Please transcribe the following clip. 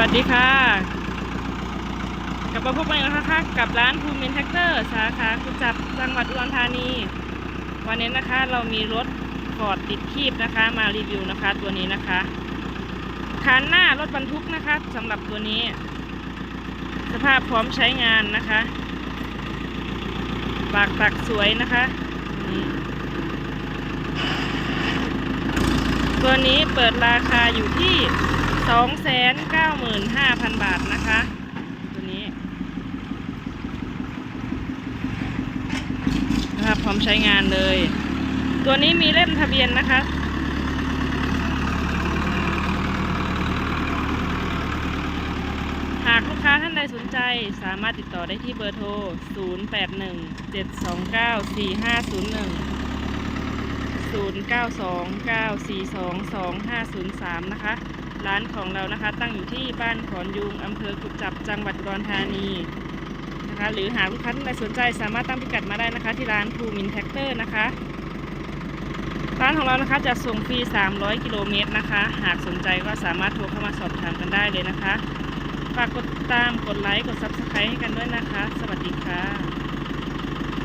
วัสดีค่ะ กลับมาพบกันอีกแล้วนะคะกับร้านภูมินแท็กเตอร์สาขากุจับจังหวัดอุดรธานี วันนี้นะคะเรามีรถฟอร์ดติดคีบนะคะ มารีวิวนะคะตัวนี้นะคะคานหน้ารถบรรทุกนะคะสำหรับตัวนี้ สภาพพร้อมใช้งานนะคะปากตักสวยนะคะ ตัวนี้เปิดราคาอยู่ที่ 295,000บาทนะคะ ตัวนี้นะครับพร้อมใช้งานเลย ตัวนี้มีเล่มทะเบียนนะคะหากลูกค้าท่านใดสนใจสามารถติดต่อได้ที่เบอร์โทร 0817294501 0929422503 นะคะ ร้านของเรานะคะ ตั้งอยู่ที่บ้านขอนยุงอำเภอกุจจับจังหวัดอุดรธานีนะคะ หรือหากลูกค้าท่านใดสนใจสามารถตั้งพิกัดมาได้นะคะ ที่ร้านภูมินแท็กเตอร์นะคะ ร้านของเรานะคะจะส่งฟรี 300 กิโลเมตรนะคะ หากสนใจก็สามารถโทรเข้ามาสอบถามกันได้เลยนะคะ ฝากกดติดตามกดไลค์กด Subscribe ให้กันด้วยนะคะสวัสดีค่ะ